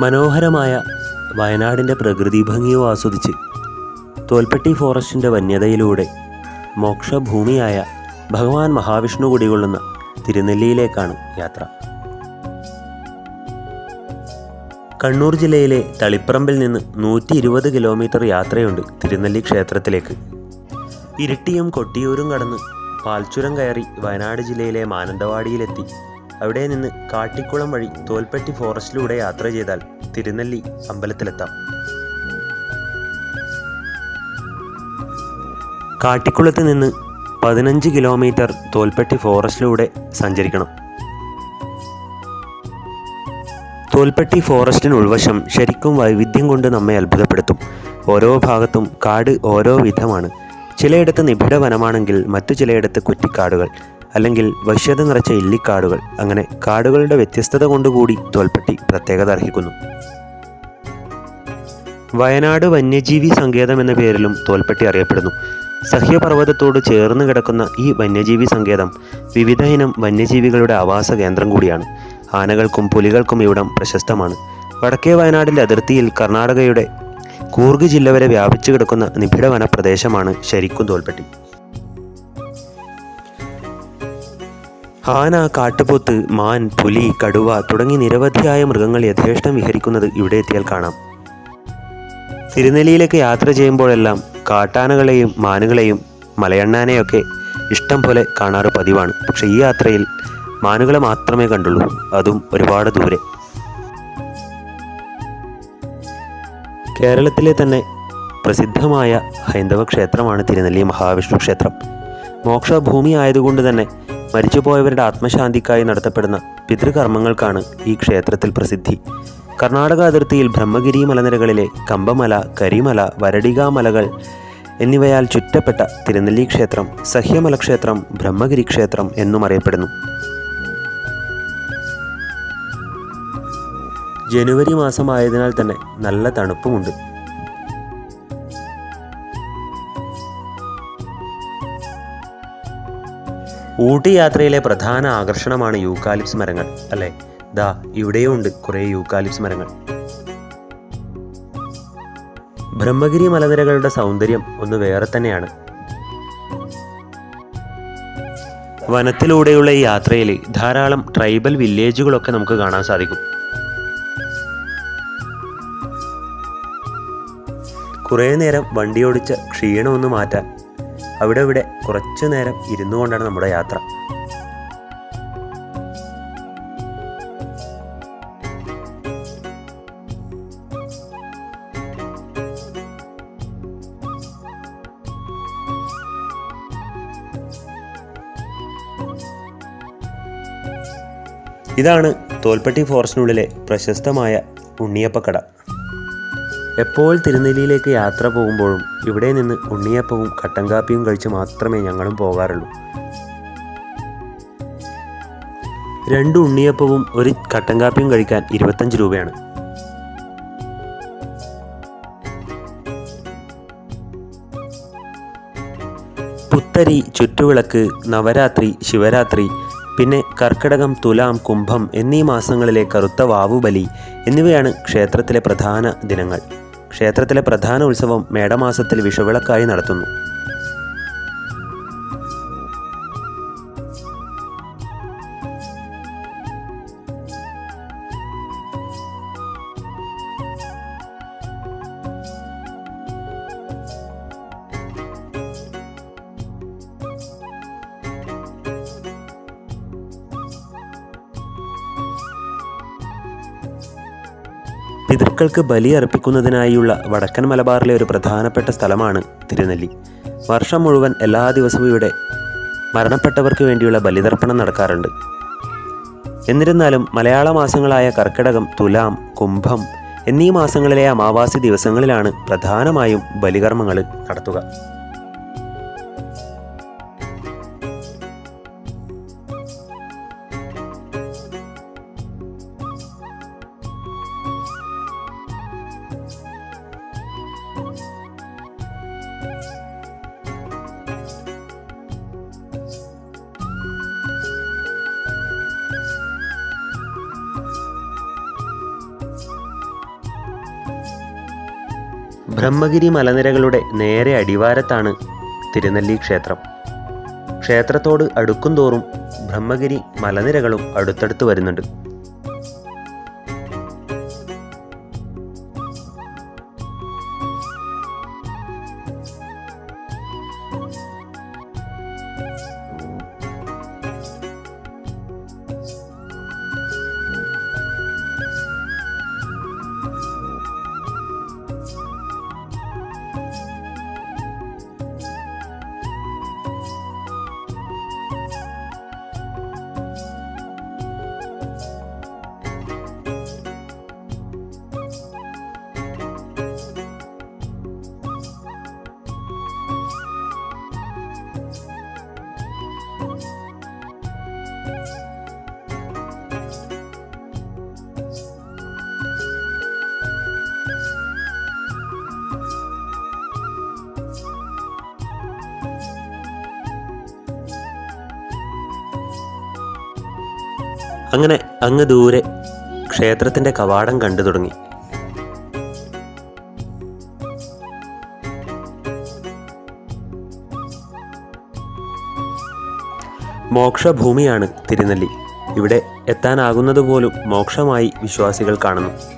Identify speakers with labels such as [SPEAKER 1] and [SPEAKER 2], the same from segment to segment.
[SPEAKER 1] മനോഹരമായ വയനാടിന്റെ പ്രകൃതി ഭംഗിയോ ആസ്വദിച്ച് തോൽപ്പെട്ടി ഫോറസ്റ്റിന്റെ വന്യതയിലൂടെ മോക്ഷഭൂമിയായ ഭഗവാൻ മഹാവിഷ്ണു കുടികൊള്ളുന്ന തിരുനെല്ലിയിലേക്കാണ് യാത്ര. കണ്ണൂർ ജില്ലയിലെ തളിപ്പറമ്പിൽ നിന്ന് നൂറ്റി ഇരുപത് കിലോമീറ്റർ യാത്രയുണ്ട് തിരുനെല്ലി ക്ഷേത്രത്തിലേക്ക്. ഇരിട്ടിയും കൊട്ടിയൂരും കടന്ന് പാൽച്ചുരം കയറി വയനാട് ജില്ലയിലെ മാനന്തവാടിയിലെത്തി അവിടെ നിന്ന് കാട്ടിക്കുളം വഴി തോൽപ്പെട്ടി ഫോറസ്റ്റിലൂടെ യാത്ര ചെയ്താൽ തിരുനെല്ലി അമ്പലത്തിലെത്താം. കാട്ടിക്കുളത്ത് നിന്ന് പതിനഞ്ച് കിലോമീറ്റർ തോൽപ്പെട്ടി ഫോറസ്റ്റിലൂടെ സഞ്ചരിക്കണം. തോൽപ്പെട്ടി ഫോറസ്റ്റിന് ഉൾവശം ശരിക്കും വൈവിധ്യം കൊണ്ട് നമ്മെ അത്ഭുതപ്പെടുത്തും. ഓരോ ഭാഗത്തും കാട് ഓരോ വിധമാണ്. ചിലയിടത്ത് നിബിഡ വനമാണെങ്കിൽ മറ്റു ചിലയിടത്ത് കുറ്റിക്കാടുകൾ. അല്ലെങ്കിൽ വശ്യത നിറച്ച ഇല്ലിക്കാടുകൾ അങ്ങനെ കാടുകളുടെ വ്യത്യസ്തത കൊണ്ടുകൂടി തോൽപ്പെട്ടി പ്രത്യേകത അർഹിക്കുന്നു. വയനാട് വന്യജീവി സങ്കേതം എന്ന പേരിലും തോൽപ്പെട്ടി അറിയപ്പെടുന്നു. സഹ്യപർവതത്തോട് ചേർന്ന് കിടക്കുന്ന ഈ വന്യജീവി സങ്കേതം വിവിധ ഇനം വന്യജീവികളുടെ ആവാസ കേന്ദ്രം കൂടിയാണ്. ആനകൾക്കും പുലികൾക്കും ഇവിടം പ്രശസ്തമാണ്. വടക്കേ വയനാടിന്റെ അതിർത്തിയിൽ കർണാടകയുടെ കൂർഗ് ജില്ല വരെ വ്യാപിച്ചു കിടക്കുന്ന നിബിഡ വനപ്രദേശമാണ് ശരിക്കും തോൽപ്പെട്ടി. ആന കാട്ടുപോത്ത് മാൻ പുലി കടുവ തുടങ്ങി നിരവധിയായ മൃഗങ്ങൾ യഥേഷ്ടം വിഹരിക്കുന്നത് ഇവിടെ എത്തിയാൽ കാണാം. തിരുനെല്ലിയിലേക്ക് യാത്ര ചെയ്യുമ്പോഴെല്ലാം കാട്ടാനകളെയും മാനുകളെയും മലയണ്ണാനെയൊക്കെ ഇഷ്ടം പോലെ കാണാറ് പതിവാണ്. പക്ഷെ ഈ യാത്രയിൽ മാനുകളെ മാത്രമേ കണ്ടുള്ളൂ. അതും ഒരുപാട് ദൂരെ. കേരളത്തിലെ തന്നെ പ്രസിദ്ധമായ ഹൈന്ദവ ക്ഷേത്രമാണ് തിരുനെല്ലി മഹാവിഷ്ണു ക്ഷേത്രം. മോക്ഷഭൂമി ആയതുകൊണ്ട് തന്നെ മരിച്ചുപോയവരുടെ ആത്മശാന്തിക്കായി നടത്തപ്പെടുന്ന പിതൃകർമ്മങ്ങൾക്കാണ് ഈ ക്ഷേത്രത്തിൽ പ്രസിദ്ധി. കർണാടക അതിർത്തിയിൽ ബ്രഹ്മഗിരി മലനിരകളിലെ കമ്പമല കരിമല വരടിക മലകൾ എന്നിവയാൽ ചുറ്റപ്പെട്ട തിരുനെല്ലി ക്ഷേത്രം സഹ്യമല ക്ഷേത്രം ബ്രഹ്മഗിരി ക്ഷേത്രം എന്നും അറിയപ്പെടുന്നു. ജനുവരി മാസമായതിനാൽ തന്നെ നല്ല തണുപ്പുമുണ്ട്. ഊട്ടി യാത്രയിലെ പ്രധാന ആകർഷണമാണ് യൂക്കാലിപ്സ് മരങ്ങൾ അല്ലേ? ദാ ഇവിടെയും ഉണ്ട് കുറേ യൂക്കാലിപ്സ് മരങ്ങൾ. ബ്രഹ്മഗിരി മലനിരകളുടെ സൗന്ദര്യം ഒന്ന് വേറെ തന്നെയാണ്. വനത്തിലൂടെയുള്ള ഈ യാത്രയിൽ ധാരാളം ട്രൈബൽ വില്ലേജുകളൊക്കെ നമുക്ക് കാണാൻ സാധിക്കും. കുറേ നേരം വണ്ടിയോടിച്ച ക്ഷീണമൊന്നു മാറ്റാൻ അവിടെ ഇവിടെ കുറച്ചു നേരം ഇരുന്നു കൊണ്ടാണ് നമ്മുടെ യാത്ര. ഇതാണ് തോൽപ്പെട്ടി ഫോറസ്റ്റിനുള്ളിലെ പ്രശസ്തമായ ഉണ്ണിയപ്പക്കട. എപ്പോൾ തിരുനെല്ലിയിലേക്ക് യാത്ര പോകുമ്പോഴും ഇവിടെ നിന്ന് ഉണ്ണിയപ്പവും കട്ടൻ കാപ്പിയും കഴിച്ച് മാത്രമേ ഞങ്ങളും പോകാറുള്ളൂ. രണ്ട് ഉണ്ണിയപ്പവും ഒരു കട്ടൻ കാപ്പിയും കഴിക്കാൻ ഇരുപത്തഞ്ച് രൂപയാണ്. പുത്തരി ചുറ്റുവിളക്ക് നവരാത്രി ശിവരാത്രി പിന്നെ കർക്കിടകം തുലാം കുംഭം എന്നീ മാസങ്ങളിലെ കറുത്ത വാവുബലി എന്നിവയാണ് ക്ഷേത്രത്തിലെ പ്രധാന ദിനങ്ങൾ. ക്ഷേത്രത്തിലെ പ്രധാന ഉത്സവം മേടമാസത്തിൽ വിഷുവിളക്കായി നടത്തുന്നു. പിതൃക്കൾക്ക് ബലി അർപ്പിക്കുന്നതിനായുള്ള വടക്കൻ മലബാറിലെ ഒരു പ്രധാനപ്പെട്ട സ്ഥലമാണ് തിരുനെല്ലി. വർഷം മുഴുവൻ എല്ലാ ദിവസവും ഇവിടെ മരണപ്പെട്ടവർക്ക് വേണ്ടിയുള്ള ബലിതർപ്പണം നടക്കാറുണ്ട്. എന്നിരുന്നാലും മലയാള മാസങ്ങളായ കർക്കിടകം തുലാം കുംഭം എന്നീ മാസങ്ങളിലെ അമാവാസി ദിവസങ്ങളിലാണ് പ്രധാനമായും ബലികർമ്മങ്ങൾ നടത്തുക. ബ്രഹ്മഗിരി മലനിരകളുടെ നേരെ അടിവാരത്താണ് തിരുനെല്ലി ക്ഷേത്രം. ക്ഷേത്രത്തോട് അടുക്കുംതോറും ബ്രഹ്മഗിരി മലനിരകളും അടുത്തടുത്ത് വരുന്നുണ്ട്. അങ്ങനെ അങ്ങ് ദൂരെ ക്ഷേത്രത്തിന്റെ കവാടം കണ്ടു തുടങ്ങി. മോക്ഷഭൂമിയാണ് തിരുനെല്ലി. ഇവിടെ എത്താനാകുന്നത് പോലും മോക്ഷമായി വിശ്വാസികൾ കാണുന്നു.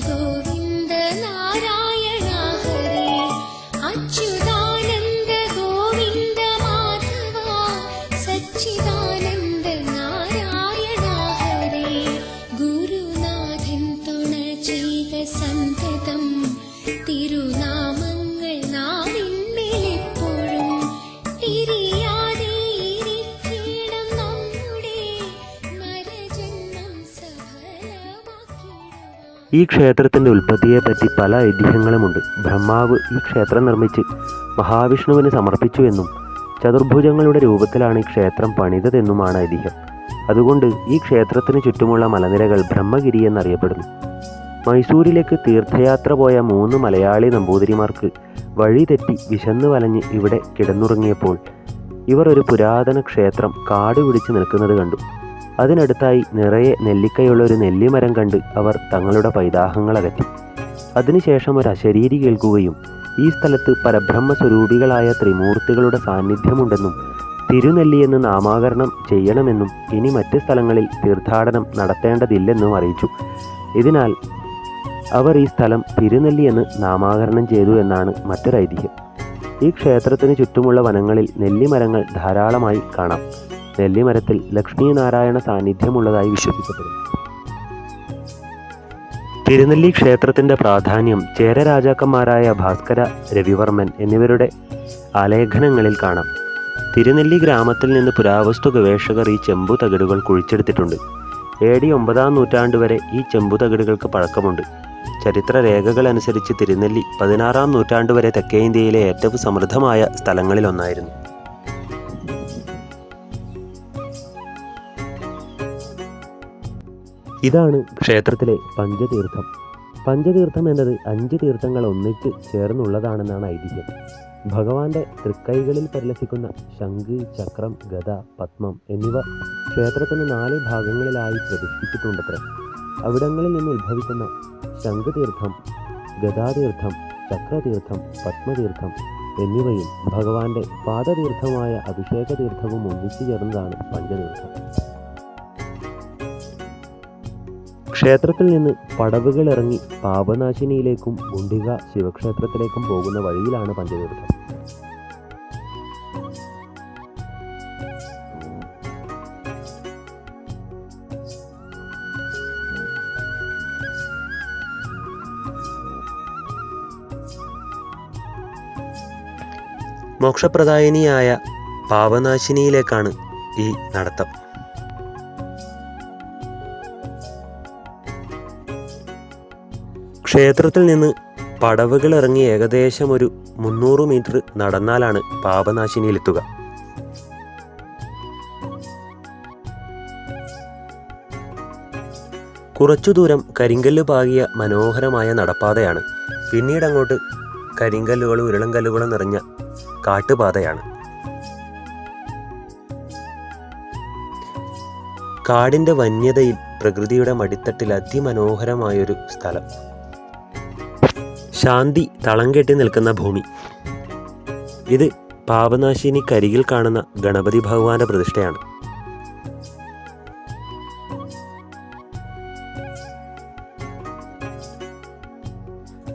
[SPEAKER 2] Jesus.
[SPEAKER 1] ഈ ക്ഷേത്രത്തിന്റെ ഉൽപ്പത്തിയെപ്പറ്റി പല ഐതിഹ്യങ്ങളുമുണ്ട്. ബ്രഹ്മാവ് ഈ ക്ഷേത്രം നിർമ്മിച്ച് മഹാവിഷ്ണുവിന് സമർപ്പിച്ചു എന്നും ചതുർഭുജങ്ങളുടെ രൂപത്തിലാണ് ഈ ക്ഷേത്രം പണിതതെന്നുമാണ് ഐതിഹ്യം. അതുകൊണ്ട് ഈ ക്ഷേത്രത്തിന് ചുറ്റുമുള്ള മലനിരകൾ ബ്രഹ്മഗിരി എന്നറിയപ്പെടുന്നു. മൈസൂരിലേക്ക് തീർത്ഥയാത്ര പോയ മൂന്ന് മലയാളി നമ്പൂതിരിമാർക്ക് വഴി തെറ്റി വിശന്നു വലഞ്ഞ് ഇവിടെ കിടന്നുറങ്ങിയപ്പോൾ ഇവർ ഒരു പുരാതന ക്ഷേത്രം കാട് പിടിച്ച് നിൽക്കുന്നത് കണ്ടു. അതിനടുത്തായി നിറയെ നെല്ലിക്കയുള്ള ഒരു നെല്ലിമരം കണ്ട് അവർ തങ്ങളുടെ പൈതാഹങ്ങൾ അകറ്റി അതിനുശേഷം ഒരു അശരീരി കേൾക്കുകയും ഈ സ്ഥലത്ത് പരബ്രഹ്മ സ്വരൂപികളായ ത്രിമൂർത്തികളുടെ സാന്നിധ്യമുണ്ടെന്നും തിരുനെല്ലി എന്ന് നാമാകരണം ചെയ്യണമെന്നും ഇനി മറ്റ് സ്ഥലങ്ങളിൽ തീർത്ഥാടനം നടത്തേണ്ടതില്ലെന്നും അറിയിച്ചു. ഇതിനാൽ അവർ ഈ സ്ഥലം തിരുനെല്ലി എന്ന് നാമാകരണം ചെയ്തു എന്നാണ് മറ്റൊരു ഐതിഹ്യം ഈ ക്ഷേത്രത്തിന് ചുറ്റുമുള്ള വനങ്ങളിൽ നെല്ലിമരങ്ങൾ ധാരാളമായി കാണാം. നെല്ലിമരത്തിൽ ലക്ഷ്മീനാരായണ സാന്നിധ്യമുള്ളതായി വിശ്വസിക്കപ്പെടുന്നു. തിരുനെല്ലി ക്ഷേത്രത്തിന്റെ പ്രാധാന്യം ചേര രാജാക്കന്മാരായ ഭാസ്കര രവിവർമ്മൻ എന്നിവരുടെ ആലേഖനങ്ങളിൽ കാണാം. തിരുനെല്ലി ഗ്രാമത്തിൽ നിന്ന് പുരാവസ്തു ഗവേഷകർ ഈ ചെമ്പു തകിടുകൾ കുഴിച്ചെടുത്തിട്ടുണ്ട്. എ ഡി ഒമ്പതാം നൂറ്റാണ്ട് വരെ ഈ ചെമ്പു തകിടുകൾക്ക് പഴക്കമുണ്ട്. ചരിത്ര രേഖകൾ അനുസരിച്ച് തിരുനെല്ലി പതിനാറാം നൂറ്റാണ്ട് വരെ തെക്കേ ഇന്ത്യയിലെ ഏറ്റവും സമൃദ്ധമായ സ്ഥലങ്ങളിലൊന്നായിരുന്നു. ഇതാണ് ക്ഷേത്രത്തിലെ പഞ്ചതീർത്ഥം. പഞ്ചതീർത്ഥം എന്നത് അഞ്ച് തീർത്ഥങ്ങൾ ഒന്നിച്ച് ചേർന്നുള്ളതാണെന്നാണ് ഐതിഹ്യം. ഭഗവാന്റെ തൃക്കൈകളിൽ പരിലസിക്കുന്ന ശംഖ് ചക്രം ഗത പത്മം എന്നിവ ക്ഷേത്രത്തിന് നാല് ഭാഗങ്ങളിലായി പ്രതിഷ്ഠിച്ചിട്ടുണ്ടത്രേ. അവിടങ്ങളിൽ നിന്ന് ഉത്ഭവിക്കുന്ന ശംഖുതീർത്ഥം ഗതാതീർത്ഥം ചക്രതീർത്ഥം പത്മതീർത്ഥം എന്നിവയും ഭഗവാന്റെ പാദതീർത്ഥമായ അഭിഷേകതീർത്ഥവും ഒന്നിച്ചു ചേർന്നതാണ് പഞ്ചതീർത്ഥം. ക്ഷേത്രത്തിൽ നിന്ന് പടവുകൾ ഇറങ്ങി പാപനാശിനിയിലേക്കും ഗുണ്ടിക ശിവക്ഷേത്രത്തിലേക്കും പോകുന്ന വഴിയിലാണ് പഞ്ചതീർത്ഥം. മോക്ഷപ്രദായനിയായ പാവനാശിനിയിലേക്കാണ് ഈ നടത്തം. ക്ഷേത്രത്തിൽ നിന്ന് പടവുകൾ ഇറങ്ങി ഏകദേശം ഒരു മുന്നൂറ് മീറ്റർ നടന്നാലാണ് പാപനാശിനിയിലെത്തുക. കുറച്ചു ദൂരം കരിങ്കല്ല് പാകിയ മനോഹരമായ നടപ്പാതയാണ്. പിന്നീട് അങ്ങോട്ട് കരിങ്കല്ലുകളും ഉരുളങ്കല്ലുകളും നിറഞ്ഞ കാട്ടുപാതയാണ്. കാടിന്റെ വന്യതയിൽ പ്രകൃതിയുടെ മടിത്തട്ടിൽ അതിമനോഹരമായൊരു സ്ഥലം. ശാന്തി തളം കെട്ടി നിൽക്കുന്ന ഭൂമി. ഇത് പാപനാശിനി കരികിൽ കാണുന്ന ഗണപതി ഭഗവാന്റെ പ്രതിഷ്ഠയാണ്.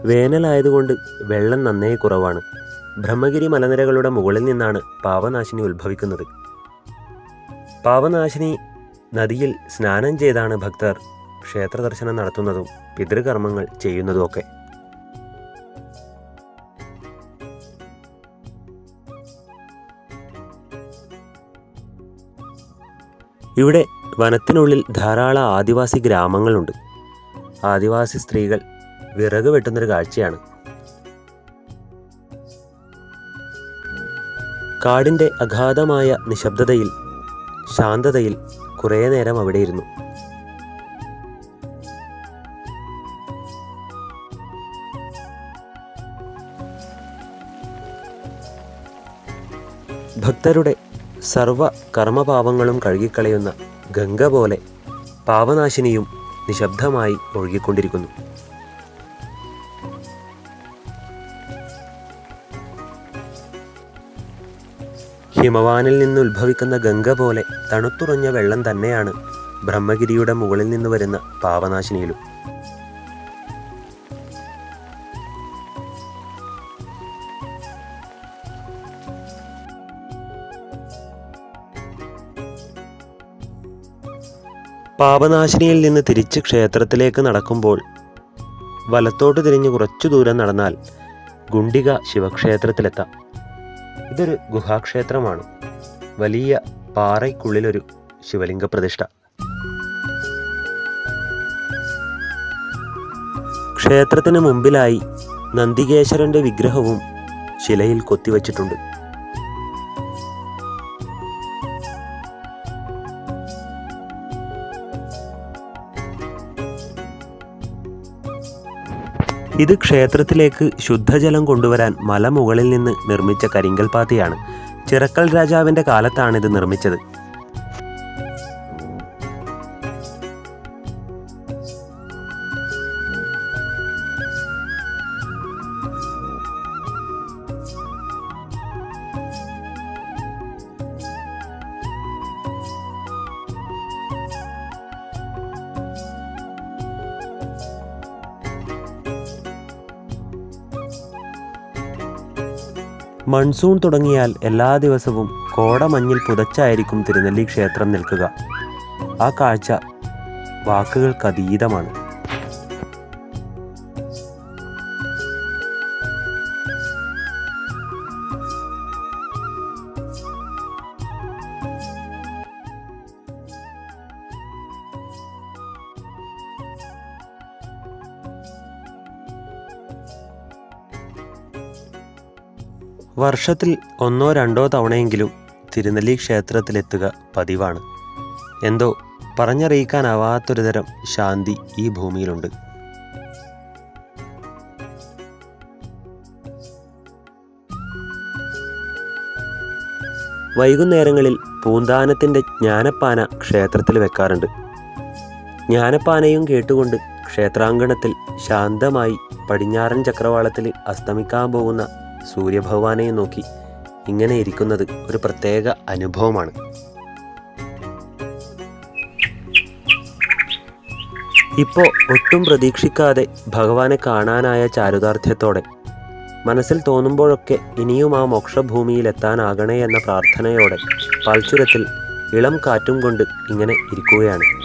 [SPEAKER 1] വേനലായതുകൊണ്ട് വെള്ളം നന്നേ കുറവാണ്. ബ്രഹ്മഗിരി മലനിരകളുടെ മുകളിൽ നിന്നാണ് പാവനാശിനി ഉത്ഭവിക്കുന്നത്. പാവനാശിനി നദിയിൽ സ്നാനം ചെയ്താണ് ഭക്തർ ക്ഷേത്രദർശനം നടത്തുന്നതും പിതൃകർമ്മങ്ങൾ ചെയ്യുന്നതുമൊക്കെ ഇവിടെ വനത്തിനുള്ളിൽ ധാരാളം ആദിവാസി ഗ്രാമങ്ങളുണ്ട്. ആദിവാസി സ്ത്രീകൾ വിറക് വെട്ടുന്നൊരു കാഴ്ചയാണ്. കാടിന്റെ അഗാധമായ നിശബ്ദതയിൽ ശാന്തതയിൽ കുറേ നേരം അവിടെ ഇരുന്നു. ഭക്തരുടെ സർവ കർമ്മപാപങ്ങളും കഴുകിക്കളയുന്ന ഗംഗ പോലെ പാപനാശിനിയും നിശബ്ദമായി ഒഴുകിക്കൊണ്ടിരിക്കുന്നു. ഹിമവാനിൽ നിന്ന് ഉത്ഭവിക്കുന്ന ഗംഗ പോലെ തണുത്തുറഞ്ഞ വെള്ളം തന്നെയാണ് ബ്രഹ്മഗിരിയുടെ മുകളിൽ നിന്ന് വരുന്ന പാവനാശിനിയിലും. പാപനാശിനിയിൽ നിന്ന് തിരിച്ച് ക്ഷേത്രത്തിലേക്ക് നടക്കുമ്പോൾ വലത്തോട്ട് തിരിഞ്ഞ് കുറച്ചു ദൂരം നടന്നാൽ ഗുണ്ടിക ശിവക്ഷേത്രത്തിലെത്താം. ഇതൊരു ഗുഹാക്ഷേത്രമാണ്. വലിയ പാറയ്ക്കുള്ളിലൊരു ശിവലിംഗ പ്രതിഷ്ഠ. ക്ഷേത്രത്തിന് മുമ്പിലായി നന്ദികേശ്വരന്റെ വിഗ്രഹവും ശിലയിൽ കൊത്തിവച്ചിട്ടുണ്ട്. ഇത് ക്ഷേത്രത്തിലേക്ക് ശുദ്ധജലം കൊണ്ടുവരാൻ മലമുകളിൽ നിന്ന് നിർമ്മിച്ച കരിങ്കൽ പാത്തിയാണ് ചിറക്കൽ രാജാവിന്റെ കാലത്താണ് ഇത് നിർമ്മിച്ചത്. മൺസൂൺ തുടങ്ങിയാൽ എല്ലാ ദിവസവും കോടമഞ്ഞിൽ പുതച്ചായിരിക്കും തിരുനെല്ലി ക്ഷേത്രം നിൽക്കുക. ആ കാഴ്ച വാക്കുകൾക്കതീതമാണ് വർഷത്തിൽ ഒന്നോ രണ്ടോ തവണയെങ്കിലും തിരുനെല്ലി ക്ഷേത്രത്തിലെത്തുക പതിവാണ്. എന്തോ പറഞ്ഞറിയിക്കാനാവാത്തൊരു തരം ശാന്തി ഈ ഭൂമിയിലുണ്ട്. വൈകുന്നേരങ്ങളിൽ പൂന്താനത്തിന്റെ ജ്ഞാനപ്പാന ക്ഷേത്രത്തിൽ വെക്കാറുണ്ട്. ജ്ഞാനപ്പാനയും കേട്ടുകൊണ്ട് ക്ഷേത്രാങ്കണത്തിൽ ശാന്തമായി പടിഞ്ഞാറൻ ചക്രവാളത്തിൽ അസ്തമിക്കാൻ പോകുന്ന സൂര്യഭഗവാനെയും നോക്കി ഇങ്ങനെ ഇരിക്കുന്നത് ഒരു പ്രത്യേക അനുഭവമാണ്. ഇപ്പോൾ ഒട്ടും പ്രതീക്ഷിക്കാതെ ഭഗവാനെ കാണാനായ ചാരുതാർത്ഥ്യത്തോടെ മനസ്സിൽ തോന്നുമ്പോഴൊക്കെ ഇനിയും ആ മോക്ഷഭൂമിയിൽ എത്താനാകണേ എന്ന പ്രാർത്ഥനയോടെ പാൽച്ചുരത്തിൽ ഇളം കാറ്റും കൊണ്ട് ഇങ്ങനെ ഇരിക്കുകയാണ്.